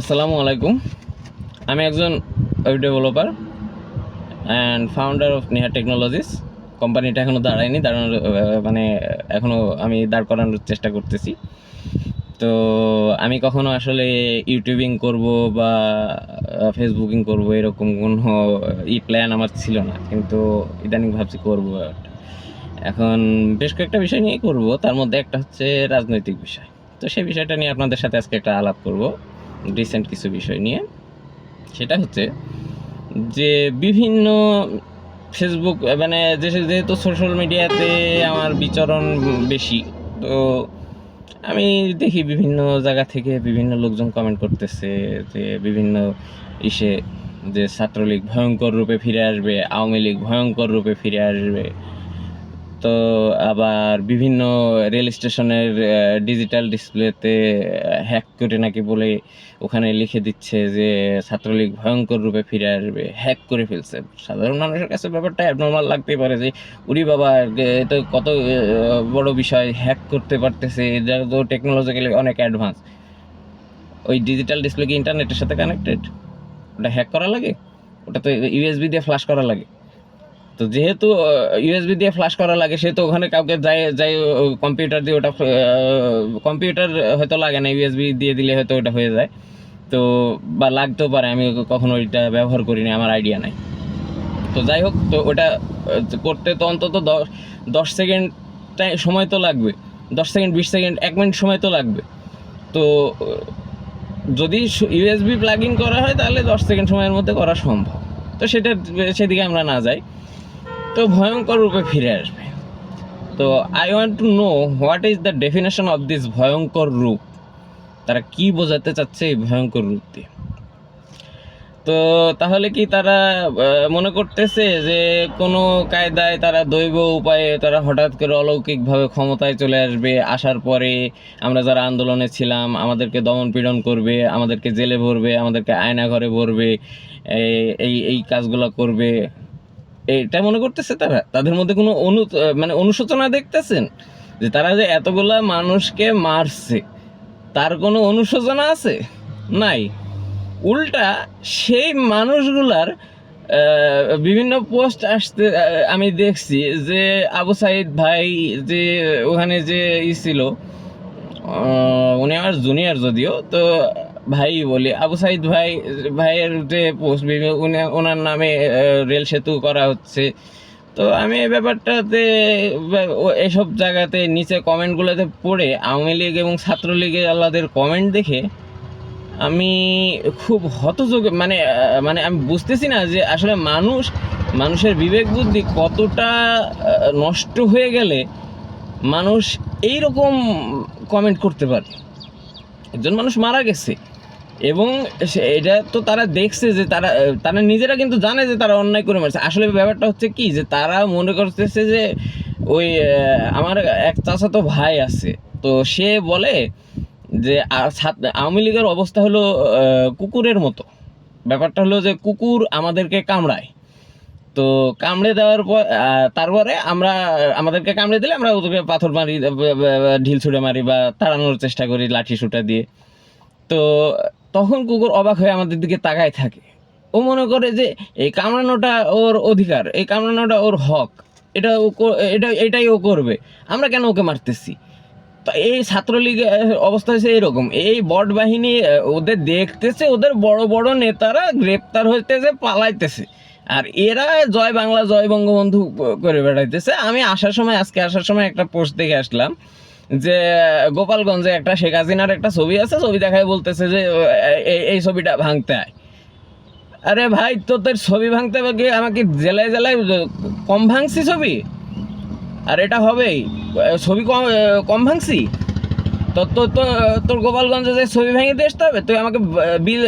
আসসালামু আলাইকুম। আমি একজন web developer and founder of Neha technologies কোম্পানিটা এখনও দাঁড়ায়নি, দাঁড়ানোর মানে এখনও আমি দাঁড় করানোর চেষ্টা করতেছি। তো আমি কখনো আসলে ইউটিউবিং করব বা ফেসবুকিং করব এরকম কোনো ই প্ল্যান আমার ছিল না। কিন্তু ইদানিং ভাবছি করব। এখন বেশ কয়েকটা বিষয় নিয়ে করব। তার মধ্যে একটা হচ্ছে রাজনৈতিক বিষয়। তো সেই বিষয়টা নিয়ে আপনাদের সাথে আজকে একটা আলাপ করব। রিসেন্ট কিছু বিষয় নিয়ে, সেটা হচ্ছে যে বিভিন্ন ফেসবুক মানে যেহেতু সোশ্যাল মিডিয়াতে আমার বিচরণ বেশি, তো আমি দেখি বিভিন্ন জায়গা থেকে বিভিন্ন লোকজন কমেন্ট করতেছে যে বিভিন্ন ইসে যে ছাত্রলীগ ভয়ঙ্কর রূপে ফিরে আসবে, আওয়ামী লীগ ভয়ঙ্কর রূপে ফিরে আসবে। তো আবার বিভিন্ন রেল স্টেশনের ডিজিটাল ডিসপ্লেতে হ্যাক করে নাকি বলে ওখানে লিখে দিচ্ছে যে ছাত্রলীগ ভয়ঙ্কর রূপে ফিরে আসবে। হ্যাক করে ফেলছে। সাধারণ মানুষের কাছে ব্যাপারটা অ্যাবনর্মাল লাগতেই পারে যে, উরি বাবা এটা কত বড় বিষয় হ্যাক করতে পারতেছে এটা তো টেকনোলজিক্যালি অনেক অ্যাডভান্স ওই ডিজিটাল ডিসপ্লে কি ইন্টারনেটের সাথে কানেক্টেড ওটা হ্যাক করা লাগে? ওটা তো ইউএসবি দিয়ে ফ্লাশ করা লাগে। তো যেহেতু ইউএসবি দিয়ে ফ্লাশ করা লাগে, সেহেতু ওখানে কাউকে যাই যাই কম্পিউটার দিয়ে ওটা কম্পিউটার হয়তো লাগে না ইউএসবি দিয়ে দিলে হয়তো ওটা হয়ে যায়। তো, বা লাগতেও পারে, আমি কখনো ওইটা ব্যবহার করিনি, আমার আইডিয়া নাই। তো যাই হোক, তো ওটা করতে তো অন্তত দশ দশ সেকেন্ড সময় তো লাগবে। দশ সেকেন্ড বিশ সেকেন্ড এক মিনিট সময় তো লাগবে। তো, যদি ইউএসবি প্লাগ ইন করা হয়, তাহলে দশ সেকেন্ড সময়ের মধ্যে করা সম্ভব। তো সেটা, সেদিকে আমরা না যাই। তো ভয়ঙ্কর রূপে ফিরে আসবে। তো I want to know what is the definition of this ভয়ঙ্কর রূপ? তারা কি বোঝাতে চাচ্ছে এই ভয়ঙ্কর রূপ দিয়ে তো তাহলে কি তারা মনে করতেছে যে কোনো কায়দায় তারা দৈব উপায়ে তারা হঠাৎ করে অলৌকিকভাবে ক্ষমতায় চলে আসবে, আসার পরে আমরা যারা আন্দোলনে ছিলাম, আমাদেরকে দমন পীড়ন করবে, আমাদেরকে জেলে ভরবে, আমাদেরকে আয়না ঘরে ভরবে এই- এই এই কাজগুলো করবে এটা মনে করতেছে তারা? তাদের মধ্যে কোনো অনু মানে অনুশোচনা দেখতেছেন? যে তারা যে এতগুলা মানুষকে মারছে, তার কোনো অনুশোচনা আছে? নাই। উল্টা সেই মানুষগুলার বিভিন্ন পোস্ট আসতে আমি দেখছি যে আবু সাইদ ভাই যে ওখানে যে ই ছিল উনি আমার জুনিয়র যদিও, তো ভাই বলি, আবু সাইদ ভাই, ভাইয়ের যে পোস্ট ওনার নামে রেল সেতু করা হচ্ছে। তো আমি এই ব্যাপারটাতে এসব জায়গাতে নিচে কমেন্টগুলোতে পড়ে, আওয়ামী লীগ এবং ছাত্রলীগের আল্লাদের কমেন্ট দেখে আমি খুব হতযোগ মানে মানে আমি বুঝতেছি না যে আসলে মানুষ, মানুষের বিবেক বুদ্ধি কতটা নষ্ট হয়ে গেলে মানুষ এই রকম কমেন্ট করতে পারে। একজন মানুষ মারা গেছে। এবং এটা তো তারা দেখছে যে তারা তারা নিজেরা কিন্তু জানে যে তারা অন্যায় করে মারছে। আসলে ব্যাপারটা হচ্ছে কি যে তারা মনে করতেছে যে ওই আমার এক চাচাতো ভাই আছে। তো সে বলে যে আওয়ামী লীগের অবস্থা হলো কুকুরের মতো। ব্যাপারটা হলো যে কুকুর আমাদেরকে কামড়ায়। তো কামড়ে দেওয়ার পর তারপরে আমরা, আমাদেরকে কামড়ে দিলে আমরা ওদেরকে পাথর মারি ঢিল ছুঁড়ে মারি বা তাড়ানোর চেষ্টা করি লাঠি সুটা দিয়ে। তো তখন কুকুর অবাক হয়ে আমাদের দিকে তাকায় থাকে। ও মনে করে যে, এই কামড়ানোটা ওর অধিকার, এই কামড়ানোটা ওর হক। এটা ও এটা, এটাই ও করবে। আমরা কেন ওকে মারতেছি? তো এই ছাত্রলীগের অবস্থা হচ্ছে এরকম। এই বট বাহিনী ওদের দেখতেছে, ওদের বড় বড় নেতারা গ্রেপ্তার হইতেছে, পালাইতেছে। আর এরা জয় বাংলা, জয় বঙ্গবন্ধু করে বেড়াইতেছে। আমি আসার সময়, আজকে আসার সময় একটা পোস্ট দেখে আসলাম। যে গোপালগঞ্জে একটা শেখ হাসিনার একটা ছবি আছে, ছবি দেখায় বলতেছে যে এই- ছবিটা ভাঙতে হয় আরে ভাই তোদের ছবি ভাঙতে হবে আমাকে জেলায় জেলায় কম ভাঙছি ছবি? আর এটা হবেই। ছবি কম কম ভাঙছি? তো তো তো, তোর গোপালগঞ্জে যে ছবি ভেঙে দিয়ে আসতে হবে? তুই আমাকে বিল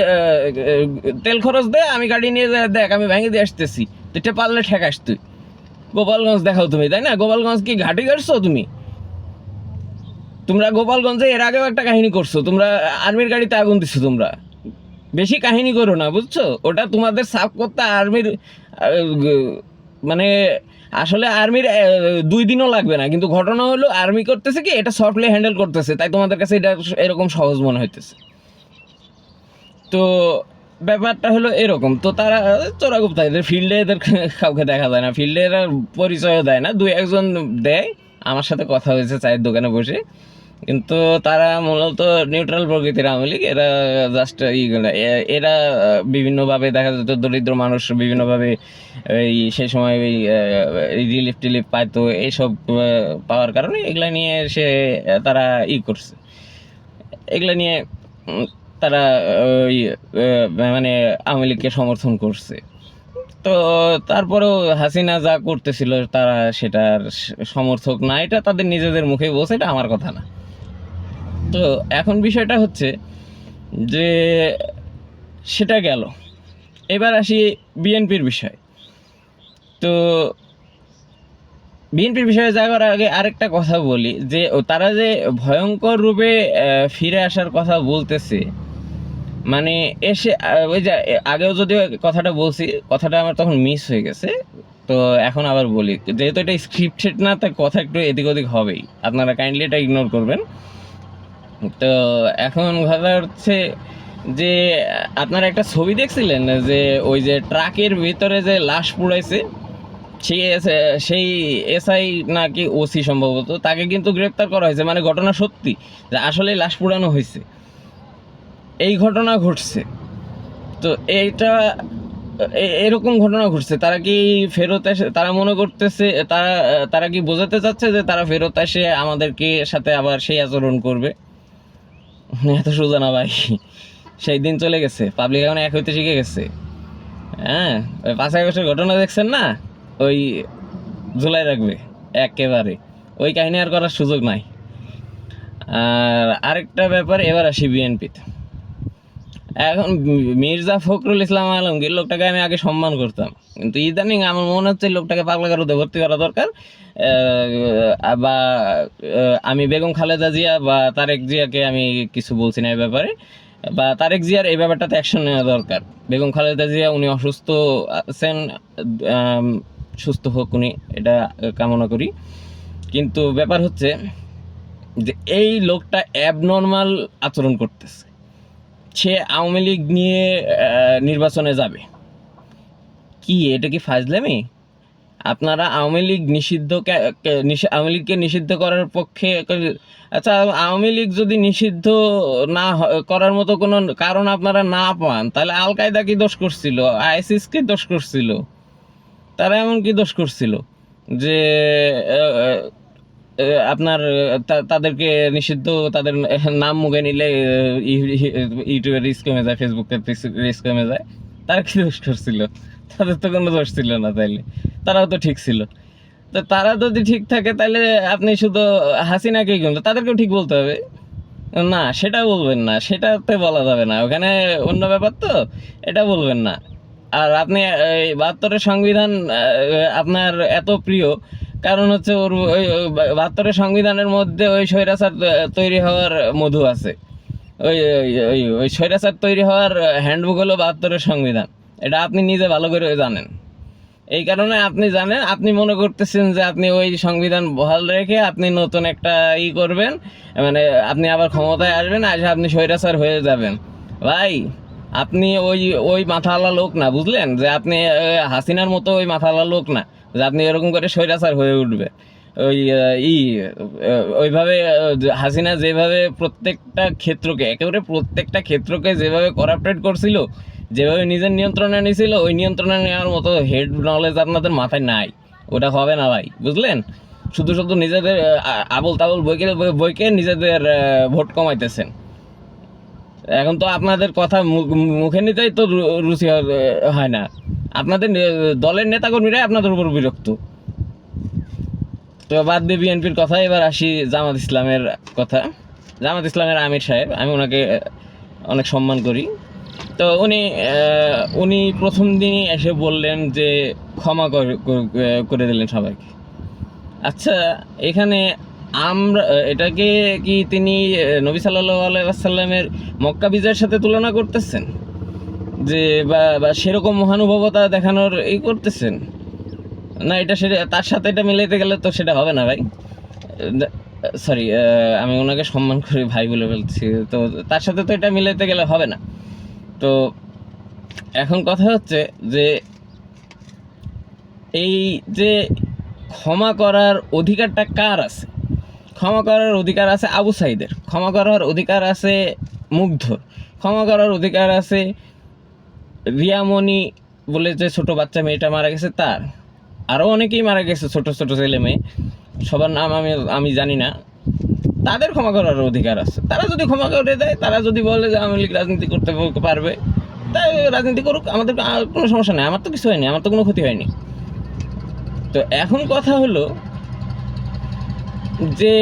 তেল খরচ দে, আমি গাড়ি নিয়ে দেখ, আমি ভেঙে দিয়ে আসতেছি। তুই পারলে ঠেকাস তুই। গোপালগঞ্জ দেখাও তুমি, তাই না? গোপালগঞ্জ কি ঘাটি কাটছো তুমি? তোমরা গোপালগঞ্জে এর আগেও একটা কাহিনী করছ, তোমরা আর্মির গাড়িতে আগুন দিছো তোমরা। বেশি কাহিনী করো না, বুঝছ? ওটা তোমাদের সাফ করতে আর্মির মানে আসলে আর্মির দুই দিনও লাগবে না, কিন্তু ঘটনা হলো আর্মি করতেছে কি, এটা সফটলি হ্যান্ডেল করতেছে, তাই তোমাদের কাছে এটা এরকম সহজ মনে হইতেছে। তো ব্যাপারটা হলো এরকম, তো তারা, চোরাগুপ্তা, এদের ফিল্ডে এদের কাউকে দেখা যায় না ফিল্ডে এরা পরিচয়ও দেয় না, দুই একজন দেয় আমার সাথে কথা হয়েছে চায়ের দোকানে বসে। কিন্তু তারা মূলত নিউট্রাল প্রকৃতির আওয়ামী লীগ। এরা জাস্ট এরা বিভিন্নভাবে দেখা যেত দরিদ্র মানুষ বিভিন্নভাবে এই সেই সময় ওই রিলিফ টিলিফ পাইতো। এইসব পাওয়ার কারণে এগুলা নিয়ে সে, তারা ই করছে। এগুলা নিয়ে তারা ওই মানে আওয়ামী লীগকে সমর্থন করছে। তো তারপরেও হাসিনা যা করতেছিল তারা সেটার সমর্থক না, এটা তাদের নিজেদের মুখে বলছে, এটা আমার কথা না। তো এখন বিষয়টা হচ্ছে যে সেটা গেল। এবার আসি বিএনপির বিষয়। তো বিএনপির বিষয়ে যাওয়ার আগে আরেকটা কথা বলি, যে তারা যে ভয়ঙ্কর রূপে ফিরে আসার কথা বলতেছে মানে এসে ওই যে আগেও যদিও কথাটা বলছি, কথাটা আমার তখন মিস হয়ে গেছে। তো এখন আবার বলি, যেহেতু এটা স্ক্রিপ্টেড না, তাই কথা একটু এদিক ওদিক হবেই। আপনারা কাইন্ডলি এটা ইগনোর করবেন। তো এখন কথা হচ্ছে যে, আপনারা একটা ছবি দেখছিলেন যে, ওই যে ট্রাকের ভিতরে যে লাশ পুড়াইছে? সেই সেই এসআই নাকি ওসি সম্ভবত, তাকে কিন্তু গ্রেপ্তার করা হয়েছে। মানে ঘটনা সত্যি, যে আসলে লাশ পুড়ানো হয়েছে। এই ঘটনা ঘটছে। তো এইটা এরকম ঘটনা ঘটছে। তারা কি ফেরত এসে, তারা মনে করতেছে, তারা তারা কি বোঝাতে চাচ্ছে যে তারা ফেরত এসে আমাদেরকে সাথে আবার সেই আচরণ করবে? এত সোজা না ভাই। সেই দিন চলে গেছে, পাবলিক এখন এক হইতে শিখে গেছে। হ্যাঁ ওই পাঁচ আগস্টের ঘটনা দেখছেন না? ওই ঝুলাই রাখবে, একেবারে। ওই কাহিনী আর করার সুযোগ নাই। আর আরেকটা ব্যাপার, এবার আসি বিএনপিতে। এখন মির্জা ফখরুল ইসলাম আলমগীর লোকটাকে আমি আগে সম্মান করতাম। কিন্তু ইদানিং আমার মনে হচ্ছে লোকটাকে পাগলা কারোতে ভর্তি করা দরকার। বা আমি বেগম খালেদা জিয়া বা তারেক জিয়াকে আমি কিছু বলছি না এই ব্যাপারে। বা তারেক জিয়ার এই ব্যাপারটাতে অ্যাকশন নেওয়া দরকার। বেগম খালেদা জিয়া উনি অসুস্থ আছেন সুস্থ হোক উনি, এটা কামনা করি। কিন্তু ব্যাপার হচ্ছে যে এই লোকটা অ্যাবনর্মাল আচরণ করতেছে। সে আওয়ামী লীগ নিয়ে নির্বাচনে যাবে। কি, এটা কি ফাজলামি? আপনারা আওয়ামী লীগ নিষিদ্ধ আওয়ামী লীগকে নিষিদ্ধ করার পক্ষে আচ্ছা আওয়ামী লীগ যদি নিষিদ্ধ না করার মতো কোনো কারণ আপনারা না পান, তাহলে আল কায়দা কি দোষ করছিল? আইসিস কি দোষ করছিল? তারা এমন কি দোষ করছিল? যে আপনার তাদেরকে নিষিদ্ধ, তাদের নাম মুখে নিলে ইউটিউবে রিস্ক কমে যায় ফেসবুকে রিস্ক কমে যায়। তারা কি দোষ করছিল? তাদের তো কোনো দোষ ছিল না তাইলে। তারাও তো ঠিক ছিল। তো তারা যদি ঠিক থাকে তাহলে আপনি শুধু হাসিনাকেই কিন্তু তাদেরকেও ঠিক বলতে হবে। না সেটা বলবেন না, সেটাতে বলা যাবে না। ওখানে অন্য ব্যাপার তো, এটা বলবেন না। আর আপনি বাহাত্তরের সংবিধান আপনার এত প্রিয় কারণ হচ্ছে ওর ওই বাহাত্তরের সংবিধানের মধ্যে ওই স্বৈরাচার তৈরি হওয়ার মধু আছে। ওই, ওই- ওই ওই স্বৈরাচার তৈরি হওয়ার হ্যান্ডবুক হলো বাহাত্তরের সংবিধান। এটা আপনি নিজে ভালো করে জানেন। এই কারণে আপনি জানেন, আপনি মনে করতেছেন যে আপনি ওই সংবিধান বহাল রেখে আপনি নতুন একটা ই করবেন মানে আপনি আবার ক্ষমতায় আসবেন, আসে আপনি স্বৈরাচার হয়ে যাবেন। ভাই, আপনি ওই ওই মাথাওয়ালা লোক না, বুঝলেন? যে আপনি হাসিনার মতো ওই মাথাওয়ালা লোক না। যে আপনি এরকম করে স্বৈরাচার হয়ে উঠবে। ওই ই ওইভাবে হাসিনা যেভাবে প্রত্যেকটা ক্ষেত্রকে, একেবারে প্রত্যেকটা ক্ষেত্রকে যেভাবে করাপ্টেড করছিল, যেভাবে নিজের নিয়ন্ত্রণে নিয়েছিল ওই নিয়ন্ত্রণে নেওয়ার মতো হেড নলেজ আপনাদের মাথায় নাই। ওটা হবে না ভাই, বুঝলেন? শুধু শুধু নিজেদের আবল তাবল বইকে বইকে নিজেদের ভোট কমাইতেছেন। এখন তো আপনাদের কথা মুখ- নিতেই তো রুচি হয় না। আপনাদের দলের নেতাকর্মীরাই আপনাদের উপর বিরক্ত। তো বাদ দিয়ে বিএনপির কথা, এবার আসি জামাত ইসলামের কথা। জামাত ইসলামের আমির সাহেব, আমি ওনাকে অনেক সম্মান করি। তো উনি উনি প্রথম দিনই এসে বললেন যে ক্ষমা করে দিলেন সবাইকে। আচ্ছা এখানে আমরা, এটাকে কি তিনি নবী সাল্লাহ আলাইসাল্লামের মক্কা বিজয়ের সাথে তুলনা করতেছেন? যে বা সেরকম মহানুভবতা দেখানোর এই করতেছেন? না, এটা সেটা, তার সাথে এটা মিলাইতে গেলে তো সেটা হবে না ভাই। সরি আমি ওনাকে সম্মান করে ভাই বলে বলছি। তো তার সাথে তো এটা মিলাইতে গেলে হবে না। তো এখন কথা হচ্ছে যে, এই যে ক্ষমা করার অধিকারটা কার আছে? ক্ষমা করার অধিকার আছে আবু সাইদের। ক্ষমা করার অধিকার আছে মুগ্ধর। ক্ষমা করার অধিকার আছে রিয়ামণি বলে যে ছোট বাচ্চা মেয়েটা মারা গেছে, তার। আরও অনেকেই মারা গেছে, ছোট ছোট ছেলে মেয়ে। সবার নাম আমি আমি জানি না। তাদের ক্ষমা করার অধিকার আছে। তারা যদি ক্ষমা করে দেয়, তারা যদি বলে যে আওয়ামী লীগ রাজনীতি করতে পারবে, তাই রাজনীতি করুক, আমাদের কোনো সমস্যা নেই। আমার তো কিছু হয়নি, আমার তো কোনো ক্ষতি হয়নি। তো এখন কথা হলো যে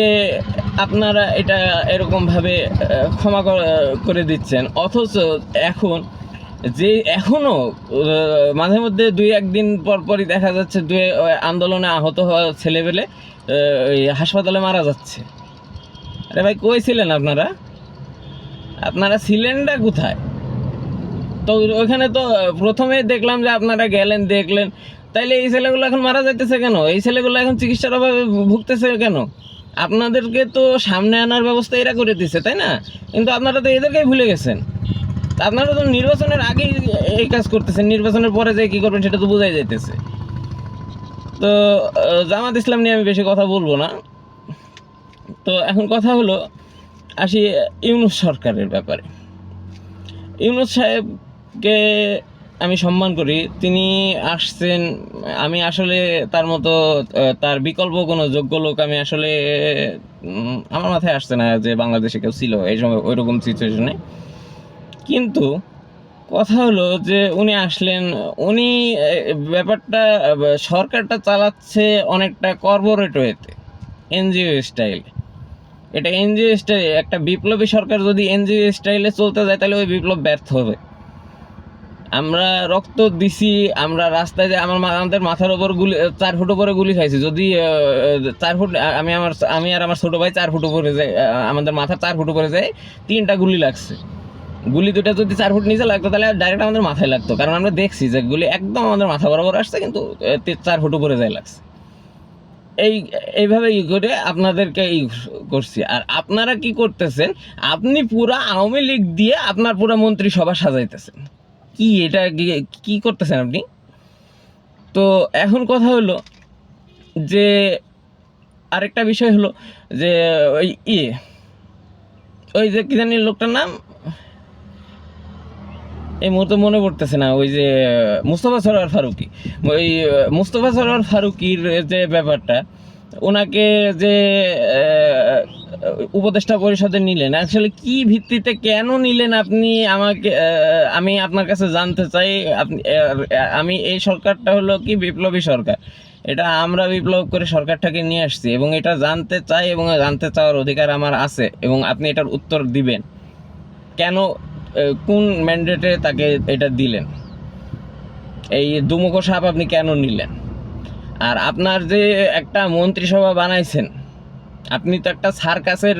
আপনারা এটা এরকমভাবে ক্ষমা করে দিচ্ছেন। অথচ এখন যে এখনও মাঝে মধ্যে দুই একদিন পর পরই দেখা যাচ্ছে দুই আন্দোলনে আহত হওয়া ওই হাসপাতালে মারা যাচ্ছে। আরে ভাই, কই ছিলেন আপনারা? আপনারা ছিলেনটা কোথায়? তো ওখানে তো প্রথমে দেখলাম যে আপনারা গেলেন, দেখলেন। তাইলে এই ছেলেগুলো এখন মারা যাইতেছে কেন? এই ছেলেগুলো এখন চিকিৎসার অভাবে ভুগতেছে কেন? আপনাদেরকে তো সামনে আনার ব্যবস্থা এরা করে দিচ্ছে তাই না? কিন্তু আপনারা তো এদেরকেই ভুলে গেছেন। আপনারা তো নির্বাচনের আগেই এই কাজ করতেছেন, নির্বাচনের পরে যে কী করবেন সেটা তো বোঝাই যাইতেছে। তো জামাত ইসলাম নিয়ে আমি বেশি কথা বলব না। তো এখন কথা হলো, আসি ইউনুস সরকারের ব্যাপারে। ইউনুস সাহেবকে আমি সম্মান করি, তিনি আসছেন, আমি আসলে তার মতো তার বিকল্প কোনো যোগ্য লোক আমি আসলে আমার মাথায় আসছে না যে বাংলাদেশে কেউ ছিল এই সময় ওই রকম সিচুয়েশনে কিন্তু কথা হলো যে উনি আসলেন, উনি ব্যাপারটা সরকারটা চালাচ্ছে অনেকটা কর্পোরেট ওয়েতে এনজিও স্টাইল এটা এনজিও স্টাইল একটা বিপ্লবী সরকার যদি এনজিও স্টাইলে চলতে যায়, তাহলে ওই বিপ্লব ব্যর্থ হবে। আমরা রক্ত দিছি, আমরা রাস্তায় যে আমার আমাদের মাথার ওপর গুলি, চার ফুট উপরে গুলি খাইছি, যদি চার ফুট আমি আমার, আমি আর আমার ছোটো ভাই চার ফুট উপরে যাই আমাদের মাথা চার ফুট উপরে যাই, তিনটা গুলি লাগছে। গুলি দুটা যদি চার ফুট নিচে লাগতো, তাহলে ডাইরেক্ট আমাদের মাথায় লাগতো। কারণ আমরা দেখছি যে গুলি একদম আমাদের মাথা বরাবর আসছে, কিন্তু চার ফুট উপরে যায় লাগছে। এই, এইভাবে ই করে আপনাদেরকে ই করছি। আর আপনারা কি করতেছেন, আপনি পুরা আওয়ামী লীগ দিয়ে আপনার পুরা মন্ত্রিসভা সাজাইতেছেন। কি এটা কি করতেছেন আপনি? তো এখন কথা হলো যে, আরেকটা বিষয় হলো যে, ওই ইয়ে ওই যে কি জানি লোকটার নাম? এই মুহূর্তে মনে পড়তেছে না, ওই যে, মুস্তফা সরোয়ার ফারুকি। ওই, মুস্তফা সরোয়ার ফারুকির যে ব্যাপারটা, ওনাকে যে উপদেষ্টা পরিষদে নিলেন, আসলে কি ভিত্তিতে কেন নিলেন আপনি আমাকে আমি আপনার কাছে জানতে চাই, আপনি আমি এই সরকারটা হলো কি বিপ্লবী সরকার? এটা আমরা বিপ্লব করে সরকারটাকে নিয়ে আসছি এবং এটা জানতে চাই এবং জানতে চাওয়ার অধিকার আমার আছে এবং আপনি এটার উত্তর দিবেন। কেন কোন ম্যান্ডেটে তাকে এটা দিলেন? এই দুমুখো সাপ আপনি কেন নিলেন? আর আপনার যে একটা মন্ত্রিসভা বানাইছেন, আপনি তো একটা সার্কাসের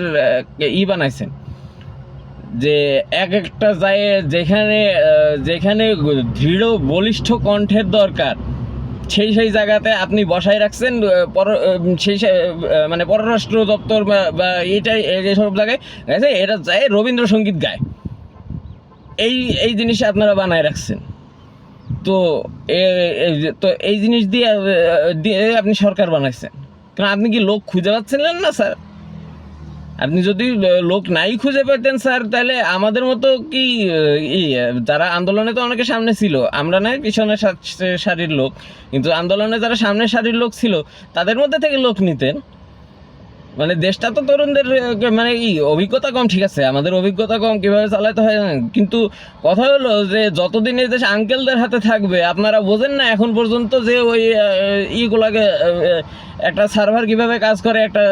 ই বানাইছেন, যে এক একটা যায় যেখানে যেখানে দৃঢ় বলিষ্ঠ কণ্ঠের দরকার, সেই সেই জায়গাতে আপনি বসায় রাখছেন পর সেই মানে পররাষ্ট্র দপ্তর বা- এটাই এইসব জায়গায়, গেছে এটা যায় রবীন্দ্রসঙ্গীত গায়। এই এই জিনিস আপনারা বানায় রাখছেন। তো তো এই জিনিস দিয়ে দিয়ে আপনি সরকার বানাইছেন। কারণ আপনি কি লোক খুঁজে পাচ্ছিলেন না, স্যার? আপনি যদি লোক নাই খুঁজে পেতেন, স্যার, তাহলে আমাদের মতো কি যারা আন্দোলনে তো অনেকে সামনে ছিল, আমরা নয় পিছনে সারির লোক, কিন্তু আন্দোলনে যারা সামনে সারির লোক ছিল, তাদের মধ্যে থেকে লোক নিতেন। মানে দেশটা তো তরুণদের মানে ই, অভিজ্ঞতা কম, ঠিক আছে, আমাদের অভিজ্ঞতা কম, কীভাবে চালাতে হয় জানেন? কিন্তু কথা হলো যে যতদিন এই দেশ আঙ্কেলদের হাতে থাকবে, আপনারা বোঝেন না এখন পর্যন্ত যে ওই ইগুলাকে একটা সার্ভার কীভাবে কাজ করে, একটা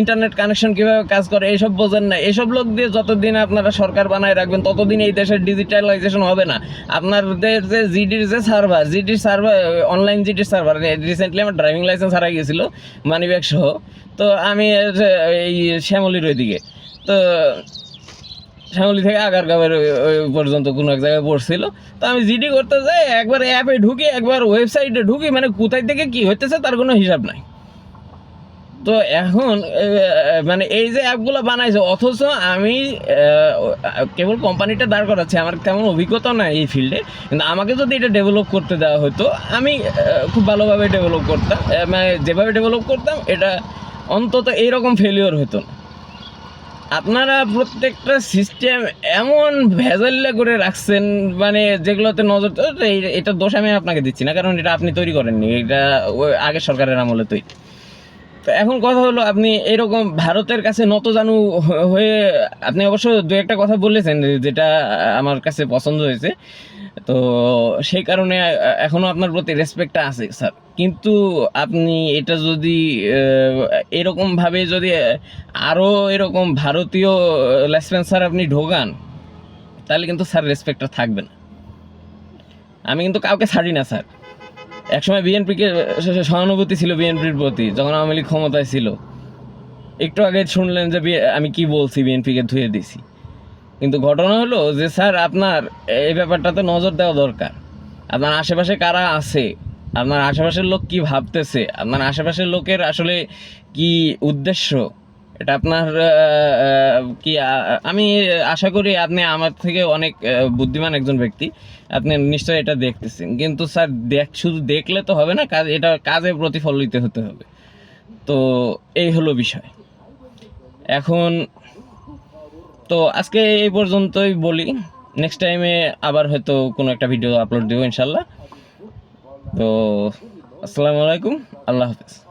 ইন্টারনেট কানেকশন কীভাবে কাজ করে এইসব বোঝেন না এসব লোক দিয়ে যতদিন আপনারা সরকার বানায় রাখবেন, ততদিন এই দেশের ডিজিটালাইজেশন হবে না আপনাদের যে জিডির যে সার্ভার জিডির সার্ভার অনলাইন জিডির সার্ভার রিসেন্টলি আমার ড্রাইভিং লাইসেন্স হারাই গেছিল মানি ব্যাগ সহ তো আমি এই শ্যামলির ওইদিকে। তো শ্যামলি থেকে আগারগাঁওয়ের পর্যন্ত কোনো এক জায়গায় পড়ছিল। তো আমি জিডি করতে যাই, একবার অ্যাপে ঢুকি, একবার ওয়েবসাইটে ঢুকি মানে কোথায় থেকে কি হইতেছে তার কোনো হিসাব নাই। তো এখন মানে এই যে অ্যাপগুলো বানাইছে, অথচ আমি কেবল কোম্পানিটা দাঁড় করাচ্ছি, আমার তেমন অভিজ্ঞতা নাই এই ফিল্ডে কিন্তু আমাকে যদি এটা ডেভেলপ করতে দেওয়া হতো আমি খুব ভালোভাবে ডেভেলপ করতাম। মানে যেভাবে ডেভেলপ করতাম, এটা অন্তত এইরকম ফেলিওর হতো না। আপনারা প্রত্যেকটা সিস্টেম এমন ভেজাল্লা করে রাখছেন মানে যেগুলোতে নজর এটা দোষ আমি আপনাকে দিচ্ছি না, কারণ এটা আপনি তৈরি করেননি, এটা আগের সরকারের আমলে তৈরি। তো এখন কথা হলো, আপনি এরকম ভারতের কাছে নত জানু হয়ে আপনি অবশ্য দু একটা কথা বলেছেন, যেটা আমার কাছে পছন্দ হয়েছে। তো সেই কারণে এখনও আপনার প্রতি রেসপেক্টটা আছে স্যার কিন্তু আপনি এটা যদি এরকমভাবে যদি আরও এরকম ভারতীয় লাইসেন্সার আপনি ঢোকান, তাহলে কিন্তু স্যার রেসপেক্টটা থাকবে না। আমি কিন্তু কাউকে ছাড়ি না স্যার একসময় বিএনপিকে সহানুভূতি ছিল বিএনপির প্রতি, যখন আওয়ামী লীগ ক্ষমতায় ছিল। একটু আগে শুনলেন যে আমি কি বলছি, বিএনপিকে ধুয়ে দিছি। কিন্তু ঘটনা হলো যে স্যার, আপনার এই ব্যাপারটাতে নজর দেওয়া দরকার। আপনার আশেপাশে কারা আছে? আপনার আশেপাশের লোক কি ভাবতেছে? আপনার আশেপাশের লোকের আসলে কি উদ্দেশ্য? এটা আপনার কি আমি আশা করি আপনি আমার থেকে অনেক বুদ্ধিমান একজন ব্যক্তি। আপনি নিশ্চয়ই এটা দেখতেছেন। কিন্তু স্যার, দেখ, শুধু দেখলে তো হবে না, কাজ, এটা কাজে প্রতিফলিত হতে হবে। তো এই হলো বিষয়। এখন তো আজকে এই পর্যন্তই বলি। নেক্সট টাইমে আবার হয়তো কোনো একটা ভিডিও আপলোড দেবো ইনশাল্লাহ। তো, আসসালামু আলাইকুম। আল্লাহ হাফেজ।